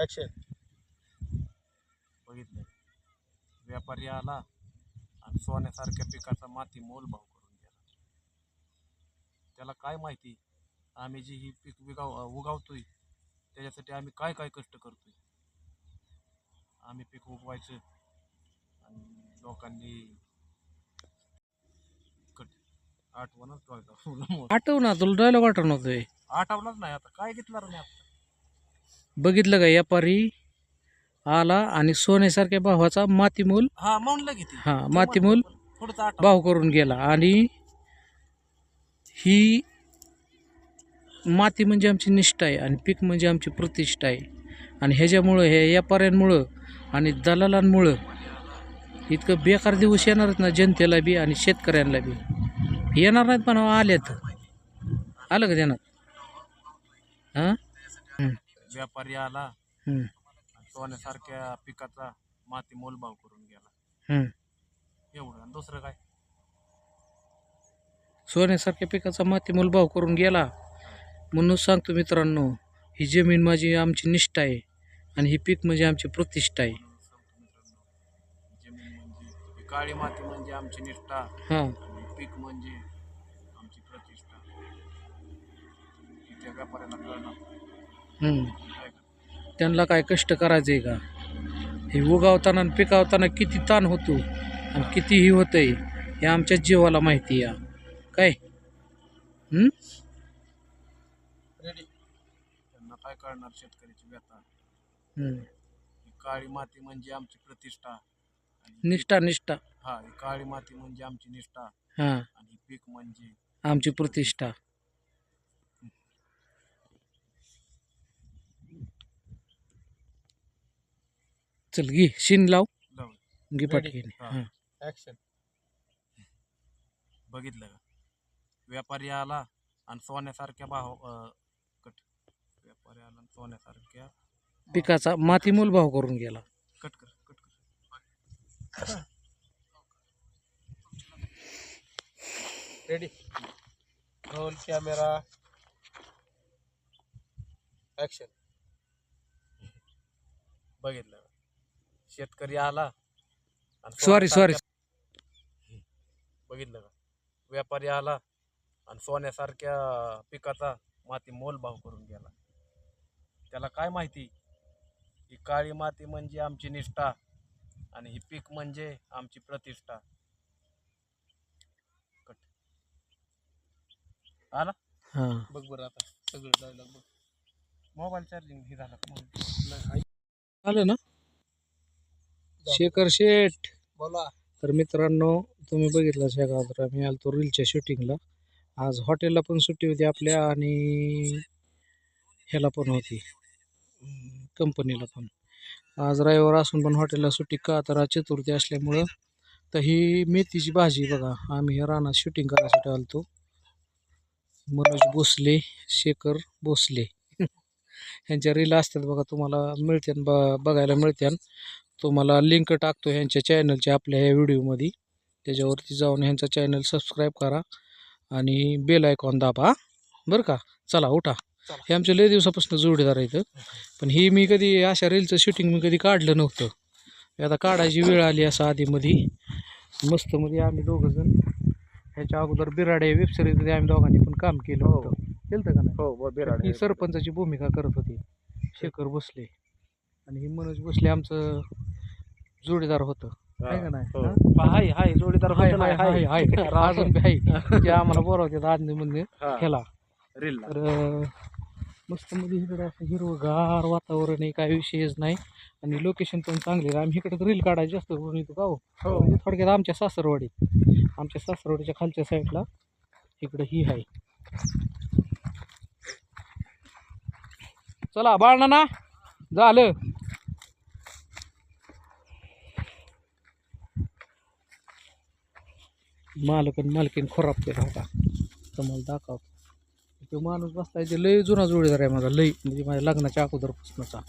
Action बघितलं व्यापारी आला आणि सोन्यासारख्या पिकाचा माती मोल भाव करून गेला. त्याला काय माहिती? आम्ही जी ही पीक विगाव उगावतोय त्याच्यासाठी आम्ही काय काय कष्ट करतोय? आम्ही पीक उगवायचं आणि लोकांनी आठवणच ठेवायचं. आठव ना तुला डायलॉग आठवण होतोय आठवलंच नाही आता. काय घेतलं रे मी आता? बघितलं का? व्यापारी आला आणि सोन्यासारख्या भावाचा मातीमूल हा म्हणलं किती हा मातीमूल भाव करून गेला. आणि ही माती म्हणजे आमची निष्ठा आहे आणि पीक म्हणजे आमची प्रतिष्ठा आहे. आणि ह्याच्यामुळं हे व्यापाऱ्यांमुळं आणि दलालांमुळं इतकं बेकार दिवस येणारच ना जनतेला बी आणि शेतकऱ्यांना बी. येणार नाहीत पण आल्यात. आलं का देणार? हां? व्यापारी आला हम्म, सोन्यासारख्या पिकाचा माती मोलभाव करून गेला. हम्म. एवढं. आणि दुसरं काय? सोन्यासारख्या पिकाचा मातीमूल भाव करून गेला. म्हणून सांगतो मित्रांनो ही जमीन माझी आमची निष्ठा आहे आणि ही पीक म्हणजे आमची प्रतिष्ठा आहे. म्हणून सांगतो मित्रांनो जमीन म्हणजे ही काळी माती म्हणजे आमची निष्ठा हां. आणि पीक म्हणजे आमची प्रतिष्ठा. ही त्या व्यापाऱ्याला कळणार? त्यांना काय कष्ट करायचे का? हे उगावताना आणि पिकावताना किती ताण होतो आणि कितीही होतंय हे आमच्या जीवाला माहिती आहे. काय? हम्म? त्यांना काय कळणार शेतकऱ्याची व्यथा? हम्म. ही काळी माती म्हणजे आमची प्रतिष्ठा. आणि निष्ठा निष्ठा. हा ही काळी माती म्हणजे आमची निष्ठा. हां. आणि पीक म्हणजे आमची प्रतिष्ठा. चल घे शिन लाव घे Ready? पाठीने हा. हाँ। ऍक्शन बघितलं का? व्यापारी आला आणि सोन्यासारख्या भाव अं, कट. व्यापारी आला आणि सोन्यासारख्या पिकाचा मातीमूल भाव करून गेला. कट कर कट कर. रेडी रोल कॅमेरा ऍक्शन बघितलं का? शेतकरी आला आणि सॉरी सॉरी बघितलं का? व्यापारी आला आणि सोन्यासारख्या पिकाचा माती मोल भाव करून गेला. त्याला काय माहिती? ही काळी माती म्हणजे आमची निष्ठा आणि ही पीक म्हणजे आमची प्रतिष्ठा. कट. आला? हां. बघ बरं आता सगळं बघ. मोबाईल चार्जिंग हे झालं? आलं ना? शेखर शेठ. बोला. तर मित्रांनो तुम्ही बघितलं शेखर तर आम्ही आलतो रीलच्या शूटिंगला. आज हॉटेलला पण सुट्टी होती आपल्या आणि ह्याला पण होती. कंपनीला पण. आज रविवार असून पण हॉटेलला सुट्टी का तर आज चतुर्थी असल्यामुळं. तर ही मेथीची भाजी बघा. आम्ही ह्या रानात शूटिंग करायसाठी आलतो. मनोज भोसले शेखर भोसले. ह्यांच्या रील असतात बघा तुम्हाला मिळत्यान ब बघायला मिळत्यान. तुम्हाला लिंक टाकतो ह्यांच्या चॅनलच्या आपल्या ह्या व्हिडिओमध्ये त्याच्यावरती जाऊन ह्यांचा चॅनल सबस्क्राईब करा आणि बेल आयकॉन दाबा? बरं का? चला उठा. हे आमच्या लय दिवसापासून जोडीदार आहेत पण ही मी कधी अशा रीलचं शूटिंग मी कधी काढलं नव्हतं. आता काढायची वेळ आली असं आधीमध्ये मस्त मध्ये आम्ही दोघं जण. ह्याच्या अगोदर बिराडे वेब सिरीजमध्ये आम्ही दोघांनी पण काम केलं हो. होतं. केलं का नाही? हो ही सरपंचाची भूमिका करत होती शेखर भोसले. आणि ही मनोज भोसले आमचं जोडीदार होतं. आहे का नाही? हो. हा? हाय हाय जोडीदार हाय होतं हाय ना, हाय हाय. अजून बी हाय जे आम्हाला बोलावतात आदमी म्हणजे हा. रीलला. तर अं, मस्त मध्ये इकडं असं हिरवगार वातावरण आहे काय विषयच नाही. आणि लोकेशन पण चांगले आहे. आम्ही इकडे रील काढायची जास्त करून येतो का हो? म्हणजे थोडक्यात आमच्या सासरवाडीत आमच्या सासरवाडीच्या खालच्या साईडला इकडं ही आहे. चला बाळणा ना झालं. मालक मालकीन खराब केला होता. तुम्हाला दाखवतो तो माणूस बसलाय ते लय जुना जोडीदार आहे माझा लय म्हणजे माझ्या लग्नाच्या अगोदरपासूनचा.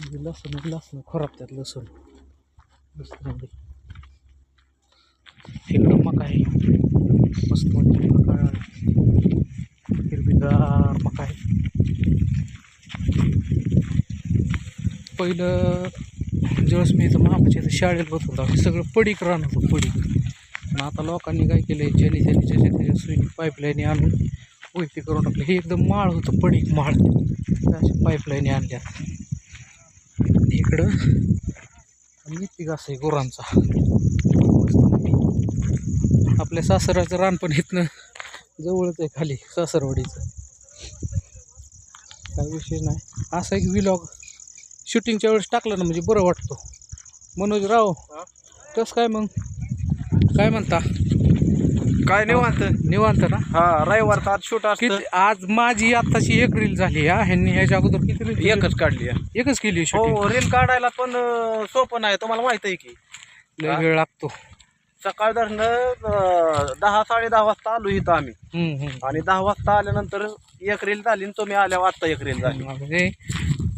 म्हणजे लसूण लसूण खराब त्यात लसूण. लसूणमध्ये तिकडं मका आहे. मस्त म्हणजे मका हिरवीगार मका आहे. पहिलं ज्यावेळेस मी इथं मामाच्या इथं शाळेत बसत होता. सगळं पडीक राहत होतं पडीक. पण आता लोकांनी काय केलं ज्यांनी त्यांनी ज्याच्या त्याच्या स्विमिंग पाईपलाईनी आणून वैती करून टाकले. हे एकदम माळ होतं पडीक माळ. अशा पाईपलाईनी आणल्या इकडं मिती असं आहे गुरांचा. आपल्या सासराचं रान पण इथनं जवळच आहे खाली सासरवाडीचं. काय विषय नाही. असा एक विलॉग शूटिंगच्या वेळेस टाकलं ना म्हणजे बरं वाटतो. मनोज राव कसं काय मग? काय म्हणता? काय निवांत निवांत ना? हा रविवारचा आज शूट असतं. किती आज माझी आत्ताची एक रील झाली हा? ह्यांनी ह्याच्या अगोदर किती रील एकच काढली आहे. एकच केली हो रील काढायला पण अं, सोपं नाही तुम्हाला माहीत आहे की. लय वेळ लागतो. सकाळ दहा साडे दहा वाजता आलो इथं आम्ही. हम्म, हम्म. आणि दहा वाजता आल्यानंतर एक रील झाली आणि तुम्ही आल्यावर आत्ता एक रील झाली. म्हणजे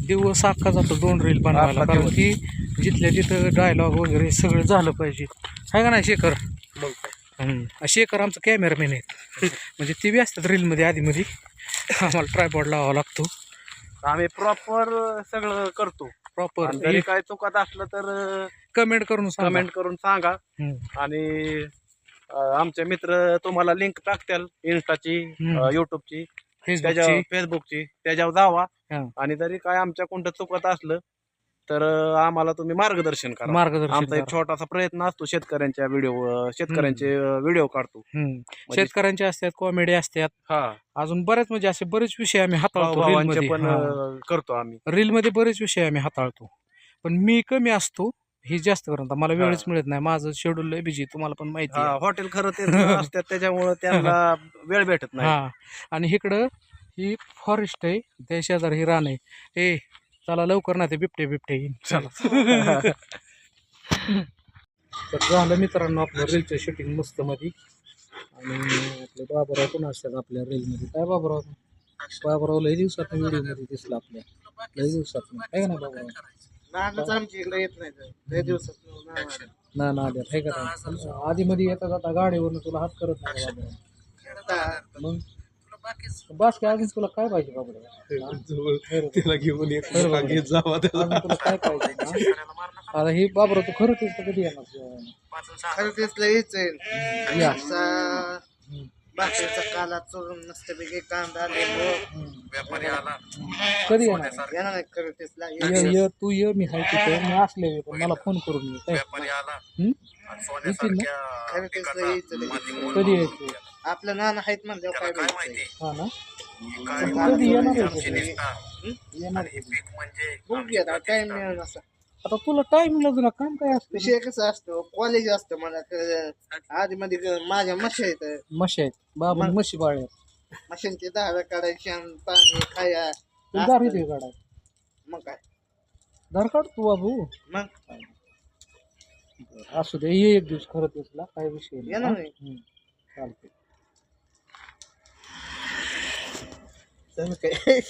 दिवस अख्खा जातो दोन रील बनवायला कारण. की जिथल्या तिथं डायलॉग वगैरे सगळं झालं पाहिजे आहे का नाही शेखर मग हम्म. शेखर आमचं कॅमेरामॅन आहेत म्हणजे ते बी असतात रीलमध्ये आधीमध्ये आम्हाला ट्रायपॉड लावावा लागतो आम्ही प्रॉपर सगळं करतो प्रॉपर जरी काय चुकत असलं तर कमेंट करून. कमेंट करून सांगा. आणि आमचे मित्र तुम्हाला लिंक टाकतील इन्स्टाची. युट्यूबची फेसबुकची त्याच्यावर फेसबुकची त्याच्यावर जावा. आणि जरी काय आमच्या कोणतं चुकत असलं तर आम्हाला तुम्ही मार्गदर्शन करा. मार्गदर्शन आमचा एक. छोटासा प्रयत्न असतो शेतकऱ्यांच्या व्हिडिओ शेतकऱ्यांचे व्हिडिओ काढतो. हम्म. शेतकऱ्यांचे असतात कॉमेडी असतात. हा. अजून बरेच म्हणजे असे बरेच विषय आम्ही हाताळतो पण करतो आम्ही. रीलमध्ये बरेच विषय आम्ही हाताळतो. पण मी कमी असतो हे जास्त करत. मला. वेळच मिळत नाही. माझं शेड्यूल लय बिझी तुम्हाला पण माहिती आहे. हॉटेल खरं ते त्याच्यामुळे त्यांना वेळ भेटत नाही. आणि इकडं ही फॉरेस्ट आहे त्या शेजारी ही रान आहे. ए चला लवकर ना ते बिबटे बिबटे येईन. चला. तर झालं मित्रांनो आपलं रीलचं शूटिंग मस्त मध्ये आणि आपले बाबराव पण असतात आपल्या रीलमध्ये काय बाबराव? बाबराव लय दिवसात व्हिडिओमध्ये दिसला आपल्या. लय दिवसात आहे का नाही बाबराव? नागच आमच्या इकडे येत नाही लय दिवसात ना ना आल्या आहे का आधी मध्ये येता जाता गाडीवरून तुला हात करत नाही बाबराव? मग? बास की अजून तुला काय पाहिजे बाबराव तिला घेऊन एक. घेत जावा त्याला. तुला काय पाहिजे हा? आता हे बाबराव तू खरं तेच कधी येणार? खरं तेच लईच या. आहे बाकीचा काला चोरून कांदा लिंबू. कधी येणार? येणार नाही खरं तेच ये ये तू ये मी हाय तिथे. मी असले पण मला फोन करून ये. काय हं? येतील ना? खरं तेच यायचं कधी यायचं आपलं नाना आहेत म्हणल्यावर काय बोलायचं हा ना? पण कधी येणार आहे का? येणार आहे का? बघूया टाइम मिळेल असं. आता तुला टाइम तुला काम काय असतं? विषय कसा असतो? कॉलेज असतं मला क- आधी मध्ये माझ्या मशी आहेत. म्हशी आहेत. बाबा मग- म्हशी बाळ आहेत. मशीनची दहाव्या काढायची आणि पाणी खाया तू दार येते गाडा मग काय? दार काढ तू बाबू. मग? असू दे ये एक दिवस खरं तुला काय विषय नाही, येणार हा? नाही. हं. चालतंय तर काय